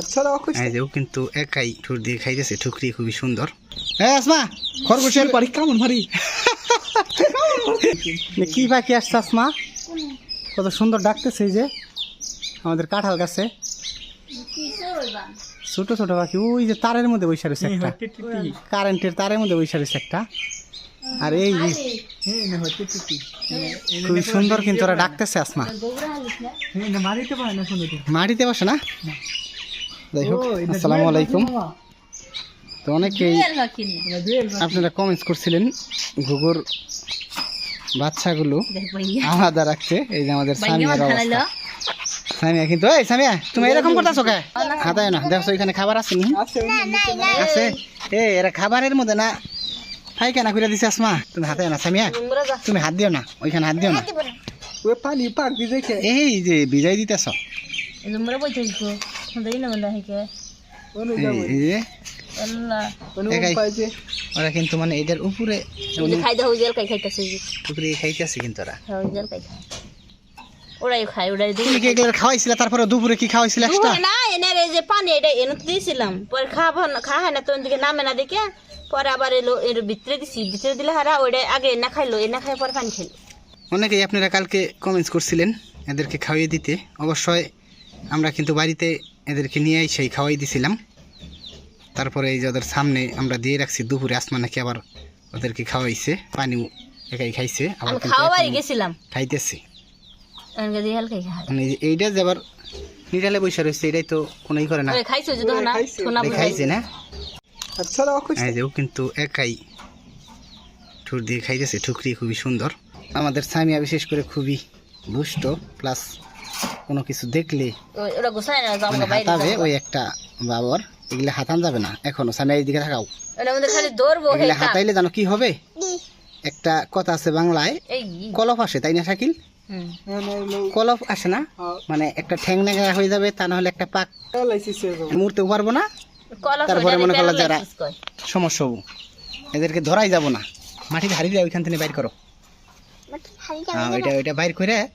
আচ্ছা রাখো এই যে ও কিন্তু একাই ঠুর দিয়ে খাইতেছে ঠুকরি খুবই সুন্দর। হ্যাঁ আসমা খরগোশের পারি কেমন ভারী কি পাখি আসছে আসমা? কত সুন্দর ডাকতেছে এই যে আমাদের কাঁঠাল গাছে। ছোট ছোট পাখি ওই যে তারের মধ্যে বৈশা রয়েছে একটা। কারেন্টের তারের মধ্যে বৈশা রয়েছে একটা। আর এই যে খুবই সুন্দর কিন্তু ওরা ডাকতেছে আসমা। মাটিতে বসে না। যাই হোক আসসালামু আলাইকুম। তো অনেকেই আপনারা কমেন্টস করছিলেন ঘুঘুর বাচ্চাগুলো আলাদা রাখছে এই যে আমাদের সামিয়ার অবস্থা। সামিয়া কিন্তু এই সামিয়া তুমি এরকম করতেছো কে? হাতায় না দেখছ এখানে খাবার আছে নি? আছে এ এরা খাবারের মধ্যে না ফাইকানা করে দিছে আসমা। তুমি হাতায় না সামিয়া তুমি হাত দিও না ওইখানে হাত দিও না। ওই পানি পাক দিয়ে এই যে বিজয় দিতেছ। ওরা কিন্তু মানে এটার উপরে খাই দাও জেল খাই খাইতেছে উপরে খাইতেছে কিন্তু ওরা জেল খাই খাই ওরাই খাই ওরাই দিই তুমি কি এগুলো খাওয়াইছিলে তারপরে দুপুরে কি খাওয়াইছিলে না এনে এই যে পানি এটা এনে দিয়েছিলাম পরে খাওয়া খা হয় না তো দিকে নামে না দেখে পরে আবার এলো এর ভিতরে দিছি ভিতরে দিলে হারা ওইটা আগে এনে খাইলো এনে খাই পরে পানি খাইলো অনেকেই আপনারা কালকে কমেন্টস করছিলেন এদেরকে খাওয়িয়ে দিতে অবশ্যই আমরা কিন্তু বাড়িতে এদেরকে নিয়ে সেই খাওয়াই দিছিলাম। তারপরে এই যে ওদের সামনে আমরা দিয়ে রাখছি দুপুরে আসমা নাকি আবার ওদেরকে খাওয়াইছে পানিও একাই খাইছে আবার গেছিলাম। খাইতেছে। মানে এইটা যে আবার নিরালে বৈশা রয়েছে এটাই তো কোনোই করে না। খাইছো না? আচ্ছা এই যে ও কিন্তু একাই ঠুর দিয়ে খাইতেছে ঠুকরি খুবই সুন্দর। আমাদের সামিয়া বিশেষ করে খুবই দুষ্ট প্লাস কোনো কিছু দেখলে মানে হাতাবে ওই একটা বাবর এগুলা হাতান যাবে না। এখনও সামিয়া এইদিকে থাকাও। এগুলা হাতাইলে জানো কি হবে? একটা কথা আছে বাংলায় কলপ আসে তাই না শাকিল? কলপ আসে না? মানে একটা ঠ্যাং নেগা হয়ে যাবে তা না হলে একটা পাক। মুড়তেও পারব না। তারপরে মনে করল যারা- সমস্যা হব। এদেরকে ধরাই যাব না। মাটিতে হারিয়ে ওইখান থেকে বাইর করো। হ্যাঁ ওইটা ওইটা বাইর করে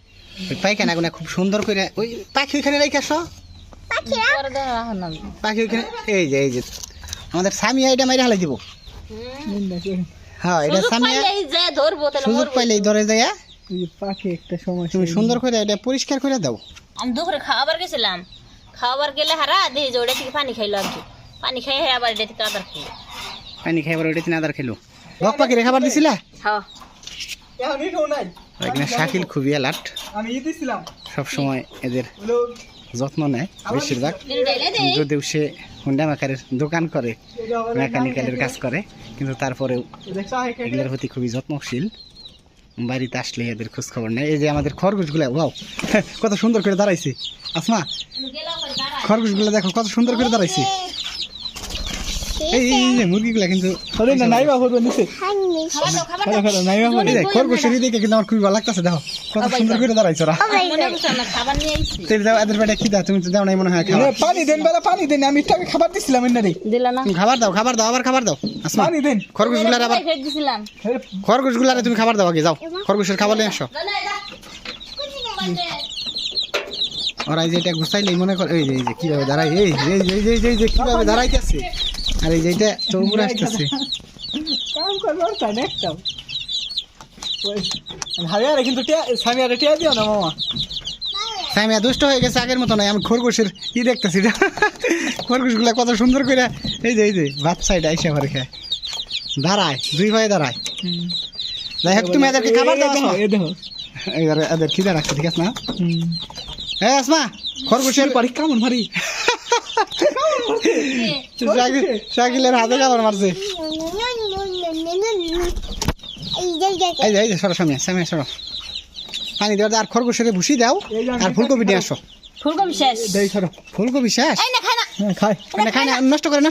ওই পায়খানা গুনা খুব সুন্দর করে ওই পাখি ওইখানে রেখে আসো। পাখি ওইখানে এই যে এই যে আমাদের সামিয়া এটা মাইরে হালাই দিব। হ্যাঁ এটা সামিয়া তাহলে সুযোগ। পাইলেই ধরে যায় পাখি একটা সমস্যা তুমি সুন্দর করে এটা পরিষ্কার করে দাও। আমি দুপুরে খাওয়াবার গেছিলাম। খাওয়াবার গেলে হারা দেখি যে ওটা থেকে পানি খাইলো আর কি। পানি খাই হ্যাঁ আবার এটা থেকে আদার খাইলো। পানি খাইবার ওইটা তিন আদার খেলো বক পাখি রেখাবার দিছিলা? হ্যাঁ। এখন শাকিল খুবই অ্যালার্ট আমি ই দিছিলাম। সবসময় এদের যত্ন নেয় বেশিরভাগ। যদিও সে হুন্ডা মেকারের দোকান করে মেকানিক্যালের কাজ করে কিন্তু তারপরেও এগুলোর প্রতি খুবই যত্নশীল। বাড়িতে আসলে এদের খোঁজ খবর নেই এই যে আমাদের খরগোশগুলো ওয়াও কত সুন্দর করে দাঁড়াইছি। আসমা খরগোশগুলো দেখো কত সুন্দর করে দাঁড়াইছে। এই যে মুরগিগুলা কিন্তু আরে না নাইবা করবে নিচে। খাবার দাও খাবার খালো খালো নাইবা করবে এই যে খরগোশের দেখে কিন্তু আমার খুবই ভালো লাগতেছে দেখো। কত সুন্দর করে দাঁড়াইছে ওরা। মনে করছ না খাবার নিয়ে আইছি। তেল দাও এদের পেটে কি দাও তুমি তো দাও নাই মনে হয় খাবার পানি দেন বেলা পানি দেন। আমি তাকে খাবার দিছিলাম এনে রে। দিলা না। খাবার দাও খাবার দাও আবার খাবার দাও। আসমা পানি দেন। খরগোশগুলার আবার দিছিলাম। খরগোশগুলারে তুমি খাবার দাও আগে যাও। খরগোশের খাবার নিয়ে আসো। ওরা এই যে এটা গুছাইলেই মনে করে এই যে এই যে কীভাবে দাঁড়াই এই যে কীভাবে দাঁড়াইতেছে? আর এই যে এটা চৌপুর আসতেছে। কাম করব তাই না একটাও ওই হারিয়ারে কিন্তু টিয়া সামিয়ারে টিয়া দিও না মামা। সামিয়া দুষ্ট হয়ে গেছে আগের মতো নয় আমি খরগোশের ই দেখতেছি। খরগোশগুলা কত সুন্দর করে এই যে এই যে ভাত সাইড আইসে ঘরে খায়। দাঁড়ায় দুই ভাই দাঁড়ায়। যাই হোক তুমি এদেরকে খাবার দাও দেখো। এদের খিদা রাখছে ঠিক আছে না? হ্যাঁ আসমা খরগোশের পারি কেমন ভারী শাকিলের হাতে খাবার মারছে। এই যে এই যে সরো সামিয়া সামিয়া সরো। পানি দেওয়ার আর খরগোশের ভুসি দাও আর ফুলকপি নিয়ে আসো। ফুলকপি শেষ। দেই ফুলকপি শেষ? এই না খাই না। হ্যাঁ খাই। খায় না নষ্ট করে না।